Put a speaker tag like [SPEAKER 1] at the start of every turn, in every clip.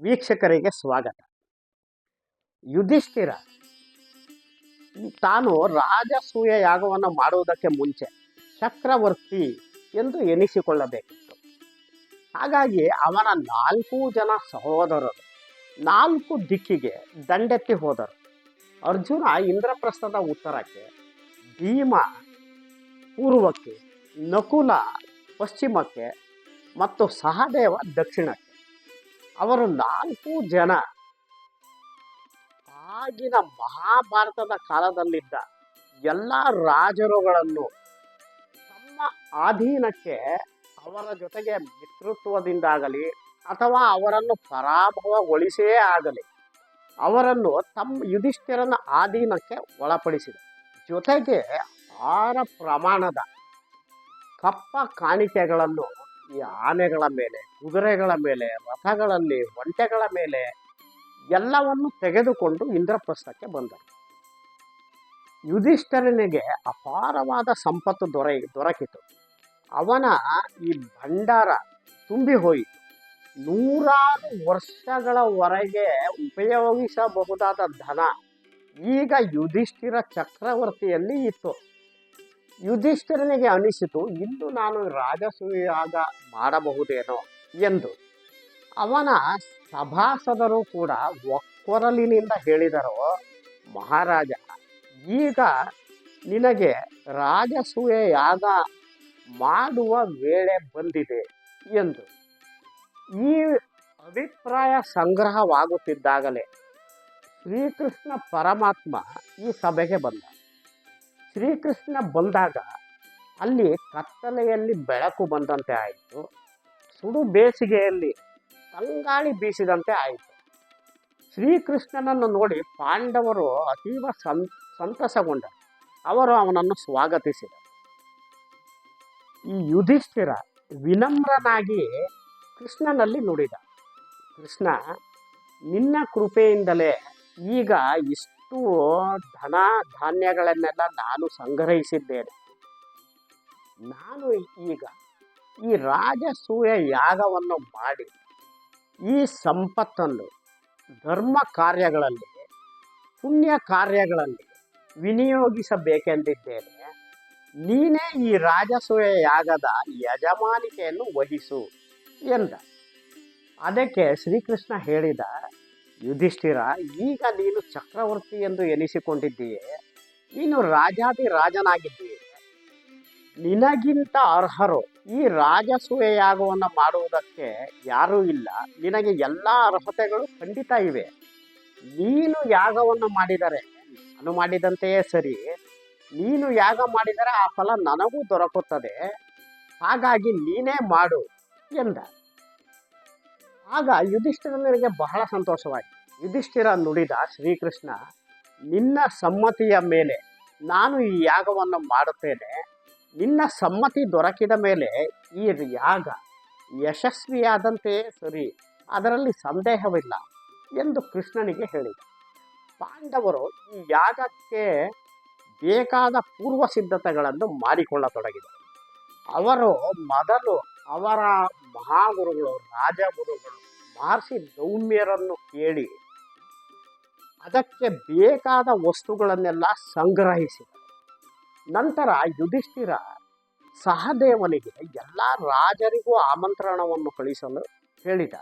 [SPEAKER 1] ವೀಕ್ಷಕರಿಗೆ ಸ್ವಾಗತ. ಯುಧಿಷ್ಠಿರ, ತಾನು ರಾಜಸೂಯ ಯಾಗವನ್ನು ಮಾಡುವುದಕ್ಕೆ ಮುಂಚೆ ಚಕ್ರವರ್ತಿ ಎಂದು ಎನಿಸಿಕೊಳ್ಳಬೇಕಿತ್ತು. ಹಾಗಾಗಿ ಅವನ ನಾಲ್ಕು ಜನ ಸಹೋದರರು ನಾಲ್ಕು ದಿಕ್ಕಿಗೆ ದಂಡೆತ್ತಿ ಹೋದರು. ಅರ್ಜುನ ಇಂದ್ರಪ್ರಸ್ಥದ ಉತ್ತರಕ್ಕೆ, ಭೀಮ ಪೂರ್ವಕ್ಕೆ, ನಕುಲ ಪಶ್ಚಿಮಕ್ಕೆ ಮತ್ತು ಸಹದೇವ ದಕ್ಷಿಣಕ್ಕೆ. ಅವರು ನಾಲ್ಕು ಜನ ಆಗಿನ ಮಹಾಭಾರತದ ಕಾಲದಲ್ಲಿದ್ದ ಎಲ್ಲ ರಾಜರುಗಳನ್ನು ತಮ್ಮ ಅಧೀನಕ್ಕೆ ಅವರ ಜೊತೆಗೆ ಮಿತ್ರತ್ವದಿಂದಾಗಲಿ ಅಥವಾ ಅವರನ್ನು ಪರಾಭವಗೊಳಿಸೇ ಆಗಲಿ ಅವರನ್ನು ತಮ್ಮ ಯುಧಿಷ್ಠಿರನ ಅಧೀನಕ್ಕೆ ಒಳಪಡಿಸಿದ. ಜೊತೆಗೆ ಆರ ಪ್ರಮಾಣದ ಕಪ್ಪ ಕಾಣಿಕೆಗಳನ್ನು ಈ ಆನೆಗಳ ಮೇಲೆ, ಕುದುರೆಗಳ ಮೇಲೆ, ರಥಗಳಲ್ಲಿ, ಒಂಟೆಗಳ ಮೇಲೆ ಎಲ್ಲವನ್ನು ತೆಗೆದುಕೊಂಡು ಇಂದ್ರಪ್ರಸ್ಥಕ್ಕೆ ಬಂದರು. ಯುಧಿಷ್ಠರನಿಗೆ ಅಪಾರವಾದ ಸಂಪತ್ತು ದೊರೆ, ದೊರಕಿತು. ಅವನ ಈ ಭಂಡಾರ ತುಂಬಿ ಹೋಯಿತು. ನೂರಾರು ವರ್ಷಗಳವರೆಗೆ ಉಪಯೋಗಿಸಬಹುದಾದ ಧನ ಈಗ ಯುಧಿಷ್ಠಿರ ಚಕ್ರವರ್ತಿಯಲ್ಲಿ ಇತ್ತು. ಯುಧಿಷ್ಠಿರನಿಗೆ ಅನಿಸಿತು, ಇಂದು ನಾನು ರಾಜಸೂಯಾಗ ಮಾಡಬಹುದೇನೋ? ಎಂದು. ಅವನ ಸಭಾಸದರು ಕೂಡ ಒಕ್ಕೊರಲಿನಿಂದ ಹೇಳಿದರು, ಮಹಾರಾಜ, ಈಗ ನಿನಗೆ ರಾಜಸೂಯ ಯಾಗ ಮಾಡುವ ವೇಳೆ ಬಂದಿದೆ, ಎಂದು. ಈ ಅಭಿಪ್ರಾಯ ಸಂಗ್ರಹವಾಗುತ್ತಿದ್ದಾಗಲೇ ಶ್ರೀಕೃಷ್ಣ ಪರಮಾತ್ಮ ಈ ಸಭೆಗೆ ಬಂದ. ಶ್ರೀಕೃಷ್ಣ ಬಂದಾಗ ಅಲ್ಲಿ ಕತ್ತಲೆಯಲ್ಲಿ ಬೆಳಕು ಬಂದಂತೆ ಆಯಿತು. ಸುಡು ಬೇಸಿಗೆಯಲ್ಲಿ ತಂಗಾಳಿ ಬೀಸಿದಂತೆ ಆಯಿತು. ಶ್ರೀಕೃಷ್ಣನನ್ನು ನೋಡಿ ಪಾಂಡವರು ಅತೀವ ಸಂ, ಸಂತಸಗೊಂಡರು. ಅವರು ಅವನನ್ನು ಸ್ವಾಗತಿಸಿದರು. ಈ ಯುಧಿಷ್ಠಿರ ವಿನಮ್ರನಾಗಿ ಕೃಷ್ಣನಲ್ಲಿ ನುಡಿದ, ಕೃಷ್ಣ, ನಿನ್ನ ಕೃಪೆಯಿಂದಲೇ ಈಗ ಇಷ್ಟು ಧನ ಧಾನ್ಯಗಳನ್ನೆಲ್ಲ ನಾನು ಸಂಗ್ರಹಿಸಿದ್ದೇನೆ. ನಾನು ಈಗ ಈ ರಾಜಸೂಯ ಯಾಗವನ್ನು ಮಾಡಿ ಈ ಸಂಪತ್ತನ್ನು ಧರ್ಮ ಕಾರ್ಯಗಳಲ್ಲಿ, ಪುಣ್ಯ ಕಾರ್ಯಗಳಲ್ಲಿ ವಿನಿಯೋಗಿಸಬೇಕೆಂದಿದ್ದೇನೆ. ನೀನೇ ಈ ರಾಜಸೂಯ ಯಾಗದ ಯಜಮಾನಿಕೆಯನ್ನು ವಹಿಸು ಎಂದ. ಅದಕ್ಕೆ ಶ್ರೀಕೃಷ್ಣ ಹೇಳಿದ ಯುಧಿಷ್ಠಿರ, ಈಗ ನೀನು ಚಕ್ರವರ್ತಿ ಎಂದು ಎನಿಸಿಕೊಂಡಿದ್ದೀಯೆ. ನೀನು ರಾಜಾದಿ ರಾಜನಾಗಿದ್ದೀಯೆ. ನಿನಗಿಂತ ಅರ್ಹರು ಈ ರಾಜಸೂಯ ಯಾಗವನ್ನು ಮಾಡುವುದಕ್ಕೆ ಯಾರೂ ಇಲ್ಲ. ನಿನಗೆ ಎಲ್ಲ ಅರ್ಹತೆಗಳು ಖಂಡಿತ ಇವೆ. ನೀನು ಯಾಗವನ್ನು ಮಾಡಿದರೆ, ನಾನು ಮಾಡಿದಂತೆಯೇ ಸರಿ. ನೀನು ಯಾಗ ಮಾಡಿದರೆ ಆ ಫಲ ನನಗೂ ದೊರಕುತ್ತದೆ. ಹಾಗಾಗಿ ನೀನೇ ಮಾಡು ಎಂದ. ಆಗ ಯುಧಿಷ್ಠಿರನಿಗೆ ಬಹಳ ಸಂತೋಷವಾಯಿತು. ಯುಧಿಷ್ಠಿರ ನುಡಿದ ಶ್ರೀಕೃಷ್ಣ, ನಿನ್ನ ಸಮ್ಮತಿಯ ಮೇಲೆ ನಾನು ಈ ಯಾಗವನ್ನು ಮಾಡುತ್ತೇನೆ. ನಿನ್ನ ಸಮ್ಮತಿ ದೊರಕಿದ ಮೇಲೆ ಈ ಯಾಗ ಯಶಸ್ವಿಯಾದಂತೆಯೇ ಸರಿ, ಅದರಲ್ಲಿ ಸಂದೇಹವಿಲ್ಲ ಎಂದು ಕೃಷ್ಣನಿಗೆ ಹೇಳಿದ. ಪಾಂಡವರು ಈ ಯಾಗಕ್ಕೆ ಬೇಕಾದ ಪೂರ್ವ ಸಿದ್ಧತೆಗಳನ್ನು ಮಾಡಿಕೊಳ್ಳತೊಡಗಿದರು. ಅವರು ಮೊದಲು ಅವರ ಮಹಾಗುರುಗಳು, ರಾಜಗುರುಗಳು, ಮಹರ್ಷಿ ದೌಮ್ಯರನ್ನು ಕೇಳಿ ಅದಕ್ಕೆ ಬೇಕಾದ ವಸ್ತುಗಳನ್ನೆಲ್ಲ ಸಂಗ್ರಹಿಸಿದರು. ನಂತರ ಯುಧಿಷ್ಠಿರ ಸಹದೇವನಿಗೆ ಎಲ್ಲ ರಾಜರಿಗೂ ಆಮಂತ್ರಣವನ್ನು ಕಳಿಸಲು ಹೇಳಿದ.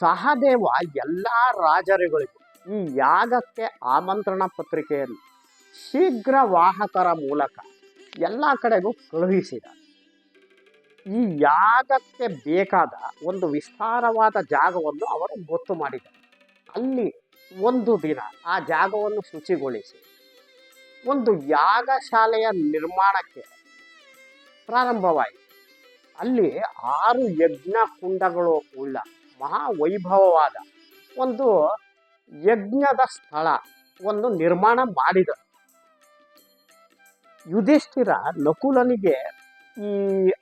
[SPEAKER 1] ಸಹದೇವ ಎಲ್ಲ ರಾಜರುಗಳಿಗೂ ಈ ಯಾಗಕ್ಕೆ ಆಮಂತ್ರಣ ಪತ್ರಿಕೆಯನ್ನು ಶೀಘ್ರ ವಾಹಕರ ಮೂಲಕ ಎಲ್ಲ ಕಡೆಗೂ ಕಳುಹಿಸಿದ. ಈ ಯಾಗಕ್ಕೆ ಬೇಕಾದ ಒಂದು ವಿಸ್ತಾರವಾದ ಜಾಗವನ್ನು ಅವರು ಗೊತ್ತು ಮಾಡಿದರು ಅಲ್ಲಿ ಒಂದು ದಿನ ಆ ಜಾಗವನ್ನು ಶುಚಿಗೊಳಿಸಿ, ಒಂದು ಯಾಗಶಾಲೆಯ ನಿರ್ಮಾಣಕ್ಕೆ ಪ್ರಾರಂಭವಾಯಿತು. ಅಲ್ಲಿ ಆರು ಯಜ್ಞ ಕುಂಡಗಳು ಉಳ್ಳ ಮಹಾವೈಭವವಾದ ಒಂದು ಯಜ್ಞದ ಸ್ಥಳ ಒಂದು ನಿರ್ಮಾಣ ಮಾಡಿದರು. ಯುಧಿಷ್ಠಿರ ನಕುಲನಿಗೆ ಈ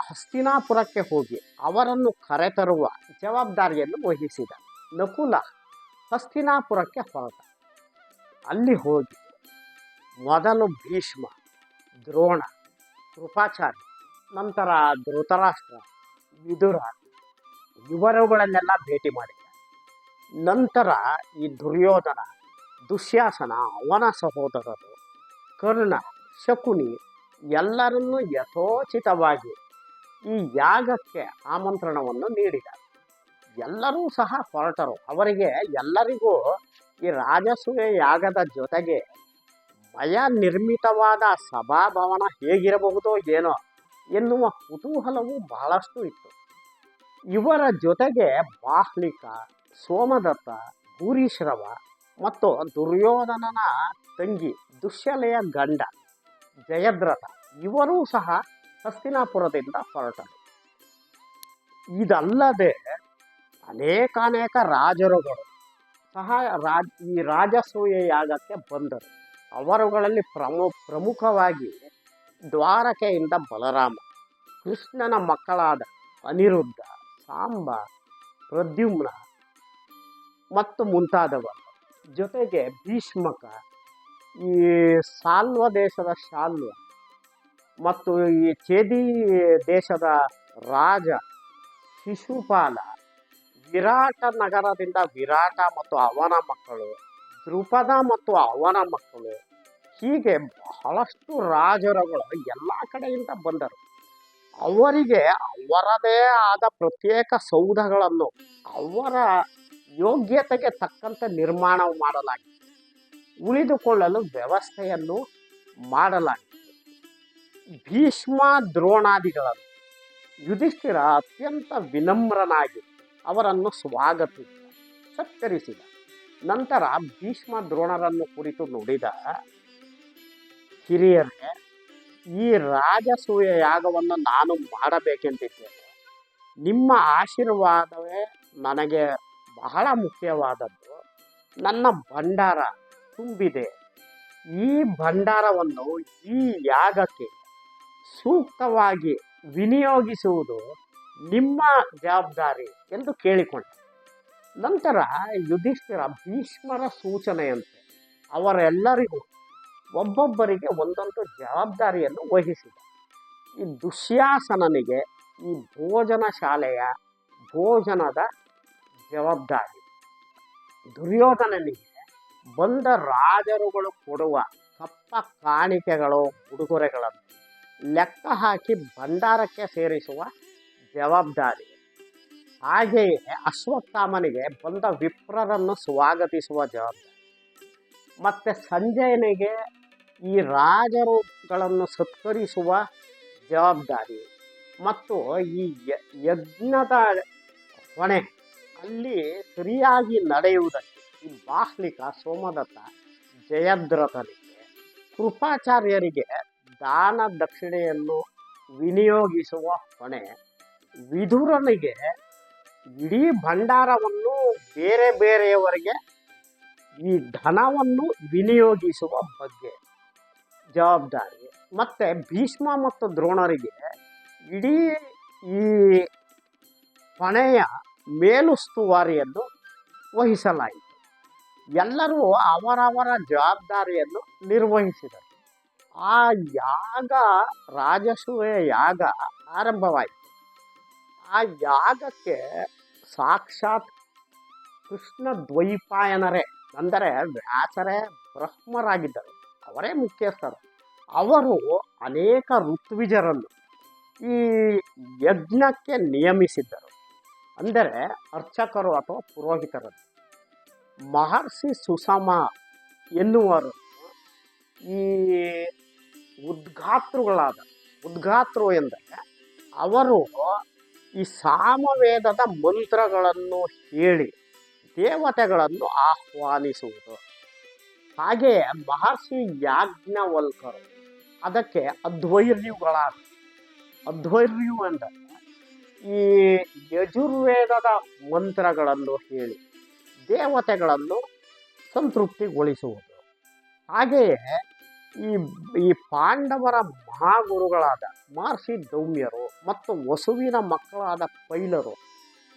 [SPEAKER 1] ಹಸ್ತಿನಾಪುರಕ್ಕೆ ಹೋಗಿ ಅವರನ್ನು ಕರೆತರುವ ಜವಾಬ್ದಾರಿಯನ್ನು ವಹಿಸಿದ ನಕುಲ ಹಸ್ತಿನಾಪುರಕ್ಕೆ ಹೊರಟ. ಅಲ್ಲಿ ಹೋಗಿ ಮೊದಲು ಭೀಷ್ಮ, ದ್ರೋಣ, ಕೃಪಾಚಾರ್ಯ, ನಂತರ ಧೃತರಾಷ್ಟ್ರ, ವಿದುರ ಇವರುಗಳನ್ನೆಲ್ಲ ಭೇಟಿ ಮಾಡಿದ ನಂತರ ಈ ದುರ್ಯೋಧನ, ದುಶ್ಯಾಸನ, ಅವನ ಸಹೋದರರು ಕರ್ಣ, ಶಕುನಿ ಎಲ್ಲರನ್ನೂ ಯಥೋಚಿತವಾಗಿ ಈ ಯಾಗಕ್ಕೆ ಆಮಂತ್ರಣವನ್ನು ನೀಡಿದ. ಎಲ್ಲರೂ ಸಹ ಹೊರಟರು. ಅವರಿಗೆ ಎಲ್ಲರಿಗೂ ಈ ರಾಜಸೂಯ ಯಾಗದ ಜೊತೆಗೆ ಭಯ ನಿರ್ಮಿತವಾದ ಸಭಾಭವನ ಹೇಗಿರಬಹುದೋ ಏನೋ ಎನ್ನುವ ಕುತೂಹಲವು ಬಹಳಷ್ಟು ಇತ್ತು. ಇವರ ಜೊತೆಗೆ ಬಾಹ್ಲಿಕ, ಸೋಮದತ್ತ, ಭೂರಿಶ್ರವ ಮತ್ತು ದುರ್ಯೋಧನನ ತಂಗಿ ದುಶ್ಯಲೆಯ ಗಂಡ ಜಯದ್ರಥ. ಇವರೂ ಸಹ ಹಸ್ತಿನಾಪುರದಿಂದ ಹೊರಟರು. ಇದಲ್ಲದೆ ಅನೇಕಾನೇಕ ರಾಜರುಗಳು ಸಹ ರಾಜ್, ಈ ರಾಜಸೂಯ ಯಾಗಕ್ಕೆ ಬಂದರು. ಅವರುಗಳಲ್ಲಿ ಪ್ರಮು, ಪ್ರಮುಖವಾಗಿ ದ್ವಾರಕೆಯಿಂದ ಬಲರಾಮ, ಕೃಷ್ಣನ ಮಕ್ಕಳಾದ ಅನಿರುದ್ಧ, ಸಾಂಬ, ಪ್ರದ್ಯುಮ್ನ ಮತ್ತು ಮುಂತಾದವರು. ಜೊತೆಗೆ ಭೀಷ್ಮಕ ಈ ಸಾಲ್ವ ದೇಶದ ಶಾಲ್ವ ಮತ್ತು ಈ ಚೇದಿ ದೇಶದ ರಾಜ ಶಿಶುಪಾಲ ವಿರಾಟ ನಗರದಿಂದ ವಿರಾಟ ಮತ್ತು ಅವನ ಮಕ್ಕಳು, ದ್ರುಪದ ಮತ್ತು ಅವನ ಮಕ್ಕಳು, ಹೀಗೆ ಬಹಳಷ್ಟು ರಾಜರುಗಳು ಎಲ್ಲ ಕಡೆಯಿಂದ ಬಂದರು. ಅವರಿಗೆ ಅವರದೇ ಆದ ಪ್ರತ್ಯೇಕ ಸೌಧಗಳನ್ನು ಅವರ ಯೋಗ್ಯತೆಗೆ ತಕ್ಕಂತೆ ನಿರ್ಮಾಣ ಮಾಡಲಾಗಿದೆ ಉಳಿದುಕೊಳ್ಳಲು ವ್ಯವಸ್ಥೆಯನ್ನು ಮಾಡಲಾಗಿದೆ. ಭೀಷ್ಮ ದ್ರೋಣಾದಿಗಳನ್ನು ಯುಧಿಷ್ಠಿರ ಅತ್ಯಂತ ವಿನಮ್ರನಾಗಿ ಅವರನ್ನು ಸ್ವಾಗತಿಸಿದ ಸತ್ಕರಿಸಿದ. ನಂತರ ಭೀಷ್ಮ ದ್ರೋಣರನ್ನು ಕುರಿತು ನುಡಿದ ಹಿರಿಯರೇ, ಈ ರಾಜಸೂಯ ಯಾಗವನ್ನು ನಾನು ಮಾಡಬೇಕೆಂದಿದ್ದೇನೆ. ನಿಮ್ಮ ಆಶೀರ್ವಾದವೇ ನನಗೆ ಬಹಳ ಮುಖ್ಯವಾದದ್ದು. ನನ್ನ ಭಂಡಾರ ತುಂಬಿದೆ. ಈ ಭಂಡಾರವನ್ನು ಈ ಯಾಗಕ್ಕೆ ಸೂಕ್ತವಾಗಿ ವಿನಿಯೋಗಿಸುವುದು ನಿಮ್ಮ ಜವಾಬ್ದಾರಿ ಎಂದು ಕೇಳಿಕೊಂಡ. ನಂತರ ಯುಧಿಷ್ಠಿರ ಭೀಷ್ಮರ ಸೂಚನೆಯಂತೆ ಅವರೆಲ್ಲರಿಗೂ ಒಬ್ಬೊಬ್ಬರಿಗೆ ಒಂದೊಂದು ಜವಾಬ್ದಾರಿಯನ್ನು ವಹಿಸಿದ. ಈ ದುಶ್ಯಾಸನನಿಗೆ ಈ ಭೋಜನ ಶಾಲೆಯ ಭೋಜನದ ಜವಾಬ್ದಾರಿ. ದುರ್ಯೋಧನನಿಗೆ ಬಂದ ರಾಜರುಗಳು ಕೊಡುವ ಕಪ್ಪ ಕಾಣಿಕೆಗಳು, ಉಡುಗೊರೆಗಳನ್ನು ಲೆಕ್ಕ ಹಾಕಿ ಭಂಡಾರಕ್ಕೆ ಸೇರಿಸುವ ಜವಾಬ್ದಾರಿ. ಹಾಗೆಯೇ ಅಶ್ವತ್ಥಾಮನಿಗೆ ಬಂದ ವಿಪ್ರರನ್ನು ಸ್ವಾಗತಿಸುವ ಜವಾಬ್ದಾರಿ. ಮತ್ತು ಸಂಜಯನಿಗೆ ಈ ರಾಜರುಗಳನ್ನು ಸತ್ಕರಿಸುವ ಜವಾಬ್ದಾರಿ. ಮತ್ತು ಈ ಯಜ್ಞದ ಹೊಣೆ ಅಲ್ಲಿ ಸರಿಯಾಗಿ ನಡೆಯುವುದಕ್ಕೆ ಈ ಬಾಹ್ಲಿಕ ಸೋಮದತ್ತ ಜಯದ್ರಥನಿಗೆ ಕೃಪಾಚಾರ್ಯರಿಗೆ ದಾನ ದಕ್ಷಿಣೆಯನ್ನು ವಿನಿಯೋಗಿಸುವ ಹೊಣೆ, ವಿದುರನಿಗೆ ಇಡೀ ಭಂಡಾರವನ್ನು ಬೇರೆ ಬೇರೆಯವರಿಗೆ ಈ ಧನವನ್ನು ವಿನಿಯೋಗಿಸುವ ಬಗ್ಗೆ ಜವಾಬ್ದಾರಿ. ಮತ್ತು ಭೀಷ್ಮ ಮತ್ತು ದ್ರೋಣರಿಗೆ ಇಡೀ ಈ ಹೊಣೆಯ ಮೇಲುಸ್ತುವಾರಿಯನ್ನು ವಹಿಸಲಾಯಿತು. ಎಲ್ಲರೂ ಅವರವರ ಜವಾಬ್ದಾರಿಯನ್ನು ನಿರ್ವಹಿಸಿದರು. ಆ ಯಾಗ ರಾಜಸೂಯ ಯಾಗ ಆರಂಭವಾಯಿತು. ಆ ಯಾಗಕ್ಕೆ ಸಾಕ್ಷಾತ್ ಕೃಷ್ಣ ದ್ವೈಪಾಯನರೇ, ಅಂದರೆ ವ್ಯಾಸರೇ ಬ್ರಹ್ಮರಾಗಿದ್ದರು. ಅವರೇ ಮುಖ್ಯಸ್ಥರು. ಅವರು ಅನೇಕ ಋತ್ವಿಜರನ್ನು ಈ ಯಜ್ಞಕ್ಕೆ ನಿಯಮಿಸಿದ್ದರು. ಅಂದರೆ ಅರ್ಚಕರು ಅಥವಾ ಪುರೋಹಿತರನ್ನು. ಮಹರ್ಷಿ ಸುಸಮ ಎನ್ನುವರು. ಈ ಉದ್ಘಾತೃಗಳಾದ, ಉದ್ಘಾತೃ ಎಂದರೆ ಅವರು ಈ ಸಾಮವೇದದ ಮಂತ್ರಗಳನ್ನು ಹೇಳಿ, ದೇವತೆಗಳನ್ನು ಆಹ್ವಾನಿಸುವುದು. ಹಾಗೆಯೇ ಮಹರ್ಷಿ ಯಾಜ್ಞವಲ್ಕರು ಅದಕ್ಕೆ ಅಧ್ವೈರ್ಯುಗಳಾದ ಅಧ್ವೈರ್ಯು ಅಂದರೆ ಈ ಯಜುರ್ವೇದದ ಮಂತ್ರಗಳನ್ನು ಹೇಳಿ ದೇವತೆಗಳನ್ನು ಸಂತೃಪ್ತಿಗೊಳಿಸುವುದು. ಹಾಗೆಯೇ ಈ ಈ ಪಾಂಡವರ ಮಹಾಗುರುಗಳಾದ ಮಹರ್ಷಿ ದೌಮ್ಯರು ಮತ್ತು ವಸುವಿನ ಮಕ್ಕಳಾದ ಪೈಲರು,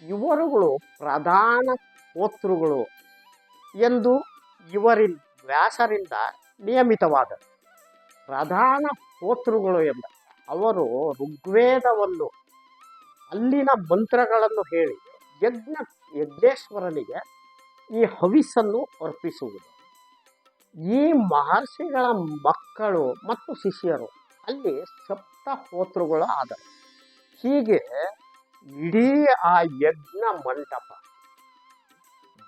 [SPEAKER 1] ಇವರುಗಳು ಪ್ರಧಾನ ಪೋತೃಗಳು ಎಂದು ಇವರಿನ್, ವ್ಯಾಸರಿಂದ ನಿಯಮಿತವಾದ ಪ್ರಧಾನ ಪೋತೃಗಳು ಎಂದ, ಅವರು ಋಗ್ವೇದವನ್ನು, ಅಲ್ಲಿನ ಮಂತ್ರಗಳನ್ನು ಹೇಳಿ ಯಜ್ಞ ಯಜ್ಞೇಶ್ವರನಿಗೆ ಈ ಹವಿಸ್ಸನ್ನು ಅರ್ಪಿಸುವುದು. ಈ ಮಹರ್ಷಿಗಳ ಮಕ್ಕಳು ಮತ್ತು ಶಿಷ್ಯರು ಅಲ್ಲಿ ಸಪ್ತ ಹೋತೃಗಳು ಆದರು ಹೀಗೆ ಇಡೀ ಆ ಯಜ್ಞ ಮಂಟಪ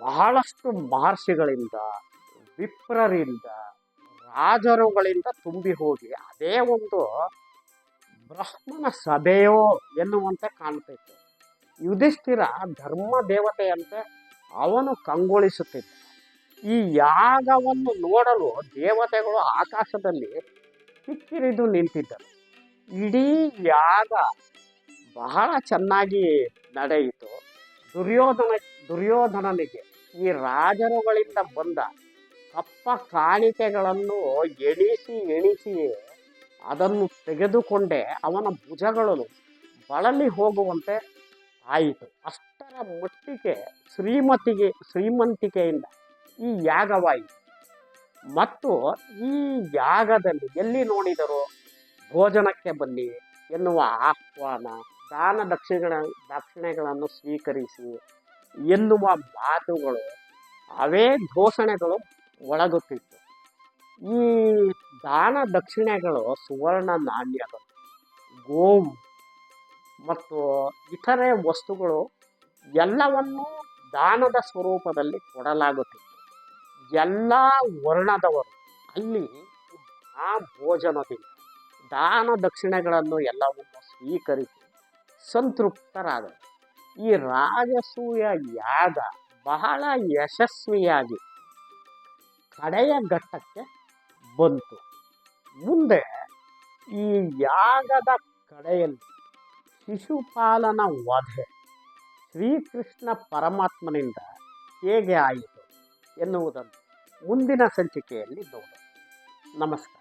[SPEAKER 1] ಬಹಳಷ್ಟು ಮಹರ್ಷಿಗಳಿಂದ, ವಿಪ್ರರಿಂದ, ರಾಜರುಗಳಿಂದ ತುಂಬಿ ಹೋಗಿ ಅದೇ ಒಂದು ಬ್ರಹ್ಮನ ಸಭೆಯೋ ಎನ್ನುವಂತೆ ಕಾಣ್ತೈತೆ ಯುಧಿಷ್ಠಿರ ಧರ್ಮ ದೇವತೆಯಂತೆ ಅವನು ಕಂಗೊಳಿಸುತ್ತಿದ್ದ. ಈ ಯಾಗವನ್ನು ನೋಡಲು ದೇವತೆಗಳು ಆಕಾಶದಲ್ಲಿ ಕಿಕ್ಕಿರಿದು ನಿಂತಿದ್ದರು. ಇಡೀ ಯಾಗ ಬಹಳ ಚೆನ್ನಾಗಿ ನಡೆಯಿತು. ದುರ್ಯೋಧನ, ದುರ್ಯೋಧನನಿಗೆ ಈ ರಾಜರುಗಳಿಂದ ಬಂದ ಕಪ್ಪ ಕಾಣಿಕೆಗಳನ್ನು ಎಣಿಸಿ ಎಣಿಸಿ ಅದನ್ನು ತೆಗೆದುಕೊಂಡೇ ಅವನ ಭುಜಗಳು ಬಳಲಿ ಹೋಗುವಂತೆ ಆಯಿತು. ಅಷ್ಟರ ಮಟ್ಟಿಗೆ ಶ್ರೀಮತಿಗೆ, ಶ್ರೀಮಂತಿಕೆಯಿಂದ ಈ ಯಾಗವಾಯಿತು ಮತ್ತು ಈ ಯಾಗದಲ್ಲಿ ಎಲ್ಲಿ ನೋಡಿದರೂ ಭೋಜನಕ್ಕೆ ಬನ್ನಿ ಎನ್ನುವ ಆಹ್ವಾನ, ದಾನ ದಕ್ಷಿಣ, ದಕ್ಷಿಣೆಗಳನ್ನು ಸ್ವೀಕರಿಸಿ ಎನ್ನುವ ಮಾತುಗಳು, ಅವೇ ಘೋಷಣೆಗಳು ಒಳಗುತ್ತಿತ್ತು. ಈ ದಾನ ದಕ್ಷಿಣೆಗಳು ಸುವರ್ಣ ನಾಣ್ಯಗಳು ಗೋವು ಮತ್ತು ಇತರೆ ವಸ್ತುಗಳು ಎಲ್ಲವನ್ನೂ ದಾನದ ಸ್ವರೂಪದಲ್ಲಿ ಕೊಡಲಾಗುತ್ತಿತ್ತು ಎಲ್ಲ ವರ್ಣದವರು ಅಲ್ಲಿ ಆ ಭೋಜನದಿಂದ ದಾನ ದಕ್ಷಿಣೆಗಳನ್ನು ಎಲ್ಲವನ್ನು ಸ್ವೀಕರಿಸಿ ಸಂತೃಪ್ತರಾದರು. ಈ ರಾಜಸೂಯ ಯಾಗ ಬಹಳ ಯಶಸ್ವಿಯಾಗಿ ಕಡೆಯ ಘಟ್ಟಕ್ಕೆ ಬಂತು. ಮುಂದೆ ಈ ಯಾಗದ ಕಡೆಯಲ್ಲಿ ಶಿಶುಪಾಲನ ವಧೆ ಶ್ರೀಕೃಷ್ಣ ಪರಮಾತ್ಮನಿಂದ ಹೇಗೆ ಆಯಿತು ಎನ್ನುವುದನ್ನು ಮುಂದಿನ ಸಂಚಿಕೆಯಲ್ಲಿ ನೋಡೋಣ. ನಮಸ್ಕಾರ.